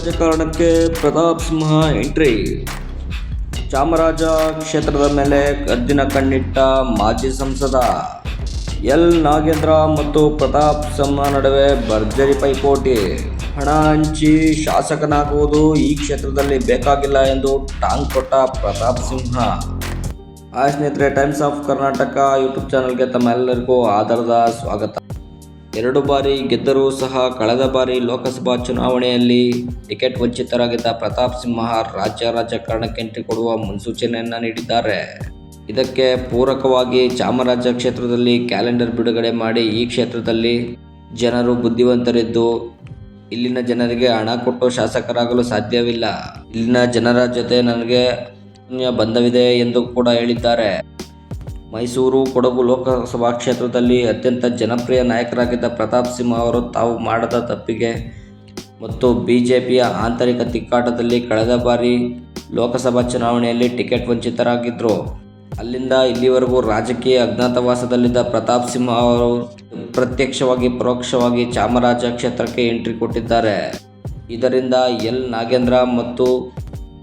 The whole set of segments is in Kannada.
ರಾಜಕಾರಣಕ್ಕೆ ಪ್ರತಾಪ್ ಸಿಂಹ ಎಂಟ್ರಿ. ಚಾಮರಾಜ ಕ್ಷೇತ್ರದ ಮೇಲೆ ಕದ್ದಿನ ಕಣ್ಣಿಟ್ಟ ಮಾಜಿ ಸಂಸದ ಎಲ್. ನಾಗೇಂದ್ರ ಮತ್ತು ಪ್ರತಾಪ್ ಸಿಂಹ ನಡುವೆ ಭರ್ಜರಿ ಪೈಪೋಟಿ. ಹಣ ಹಂಚಿ ಶಾಸಕನಾಗುವುದು ಈ ಕ್ಷೇತ್ರದಲ್ಲಿ ಬೇಕಾಗಿಲ್ಲ ಎಂದು ಟಾಂಗ್ ಕೊಟ್ಟ ಪ್ರತಾಪ್ ಸಿಂಹ. ಆ ಸ್ನೇಹಿತರೆ, ಟೈಮ್ಸ್ ಆಫ್ ಕರ್ನಾಟಕ ಯೂಟ್ಯೂಬ್ ಚಾನಲ್ಗೆ ತಮ್ಮೆಲ್ಲರಿಗೂ ಆಧಾರದ ಸ್ವಾಗತ. ಎರಡು ಬಾರಿ ಗೆದ್ದರೂ ಸಹ ಕಳೆದ ಬಾರಿ ಲೋಕಸಭಾ ಚುನಾವಣೆಯಲ್ಲಿ ಟಿಕೆಟ್ ವಂಚಿತರಾಗಿದ್ದ ಪ್ರತಾಪ್ ಸಿಂಹ ರಾಜ್ಯ ರಾಜಕಾರಣಕ್ಕೆ ಎಂಟ್ರಿ ಕೊಡುವ ಮುನ್ಸೂಚನೆಯನ್ನು ನೀಡಿದ್ದಾರೆ. ಇದಕ್ಕೆ ಪೂರಕವಾಗಿ ಚಾಮರಾಜ ಕ್ಷೇತ್ರದಲ್ಲಿ ಕ್ಯಾಲೆಂಡರ್ ಬಿಡುಗಡೆ ಮಾಡಿ ಈ ಕ್ಷೇತ್ರದಲ್ಲಿ ಜನರು ಬುದ್ಧಿವಂತರಿದ್ದು ಇಲ್ಲಿನ ಜನರಿಗೆ ಹಣ ಕೊಟ್ಟು ಶಾಸಕರಾಗಲು ಸಾಧ್ಯವಿಲ್ಲ. ಇಲ್ಲಿನ ಜನರ ಜೊತೆ ನನಗೆ ಬಂಧವಿದೆ ಎಂದು ಕೂಡ ಹೇಳಿದ್ದಾರೆ. ಮೈಸೂರು, ಕೊಡಗು ಲೋಕಸಭಾ ಕ್ಷೇತ್ರದಲ್ಲಿ ಅತ್ಯಂತ ಜನಪ್ರಿಯ ನಾಯಕರಾಗಿದ್ದ ಪ್ರತಾಪ್ ಸಿಂಹ ಅವರು ತಾವು ಮಾಡದ ತಪ್ಪಿಗೆ ಮತ್ತು ಬಿ ಜೆ ಪಿಯ ಆಂತರಿಕ ತಿಕ್ಕಾಟದಲ್ಲಿ ಕಳೆದ ಬಾರಿ ಲೋಕಸಭಾ ಚುನಾವಣೆಯಲ್ಲಿ ಟಿಕೆಟ್ ವಂಚಿತರಾಗಿದ್ದರು ಅಲ್ಲಿಂದ ಇಲ್ಲಿವರೆಗೂ ರಾಜಕೀಯ ಅಜ್ಞಾತವಾಸದಲ್ಲಿದ್ದ ಪ್ರತಾಪ್ ಸಿಂಹ ಅವರು ಪ್ರತ್ಯಕ್ಷವಾಗಿ, ಪರೋಕ್ಷವಾಗಿ ಚಾಮರಾಜ ಕ್ಷೇತ್ರಕ್ಕೆ ಎಂಟ್ರಿ ಕೊಟ್ಟಿದ್ದಾರೆ. ಇದರಿಂದ ಎಲ್ ನಾಗೇಂದ್ರ ಮತ್ತು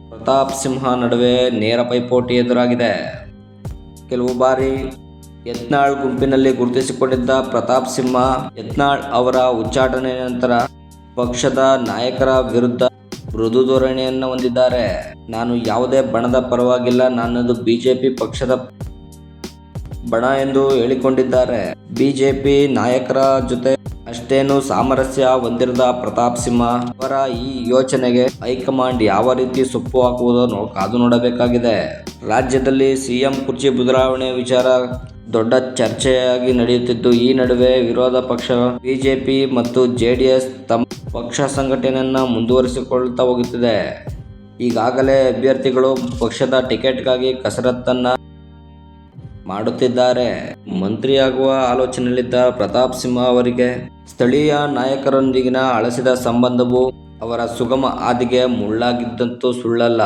ಪ್ರತಾಪ್ ಸಿಂಹ ನಡುವೆ ನೇರ ಪೈಪೋಟಿ ಎದುರಾಗಿದೆ. ಕೆಲವು ಬಾರಿ ಯತ್ನಾಳ್ ಗುಂಪಿನಲ್ಲಿ ಗುರುತಿಸಿಕೊಂಡಿದ್ದ ಪ್ರತಾಪ್ ಸಿಂಹ, ಯತ್ನಾಳ್ ಅವರ ಉಚ್ಚಾಟನೆ ನಂತರ ಪಕ್ಷದ ನಾಯಕರ ವಿರುದ್ಧ ಮೃದು ಧೋರಣೆಯನ್ನು ಹೊಂದಿದ್ದಾರೆ. ನಾನು ಯಾವುದೇ ಬಣದ ಪರವಾಗಿಲ್ಲ ನಾನದು ಬಿಜೆಪಿ ಪಕ್ಷದ ಬಣ ಎಂದು ಹೇಳಿಕೊಂಡಿದ್ದಾರೆ. ಬಿಜೆಪಿ ನಾಯಕರ ಜೊತೆ ಅಷ್ಟೇನು ಸಾಮರಸ್ಯ ಹೊಂದಿರದ ಪ್ರತಾಪ್ ಸಿಂಹ ಅವರ ಈ ಯೋಚನೆಗೆ ಹೈಕಮಾಂಡ್ ಯಾವ ರೀತಿ ಸೊಪ್ಪು ಹಾಕುವುದನ್ನು ಕಾದು ನೋಡಬೇಕಾಗಿದೆ. ರಾಜ್ಯದಲ್ಲಿ ಸಿಎಂ ಕುರ್ಚಿ ಬದಲಾವಣೆ ವಿಚಾರ ದೊಡ್ಡ ಚರ್ಚೆಯಾಗಿ ನಡೆಯುತ್ತಿದ್ದು, ಈ ನಡುವೆ ವಿರೋಧ ಪಕ್ಷ, ಬಿಜೆಪಿ ಮತ್ತು ಜೆಡಿಎಸ್ ತಮ್ಮ ಪಕ್ಷ ಸಂಘಟನೆಯನ್ನು ಮುಂದುವರಿಸಿಕೊಳ್ತಾ ಹೋಗುತ್ತಿದೆ. ಈಗಾಗಲೇ ಅಭ್ಯರ್ಥಿಗಳು ಪಕ್ಷದ ಟಿಕೆಟ್ಗಾಗಿ ಕಸರತ್ತನ್ನ ಮಾಡುತ್ತಿದ್ದಾರೆ. ಮಂತ್ರಿಯಾಗುವ ಆಲೋಚನೆಯಲ್ಲಿದ್ದ ಪ್ರತಾಪ್ ಸಿಂಹ ಅವರಿಗೆ ಸ್ಥಳೀಯ ನಾಯಕರೊಂದಿಗಿನ ಅಳಸಿದ ಸಂಬಂಧವು ಅವರ ಸುಗಮ ಹಾದಿಗೆ ಮುಳ್ಳಾಗಿದ್ದಂತೂ ಸುಳ್ಳಲ್ಲ.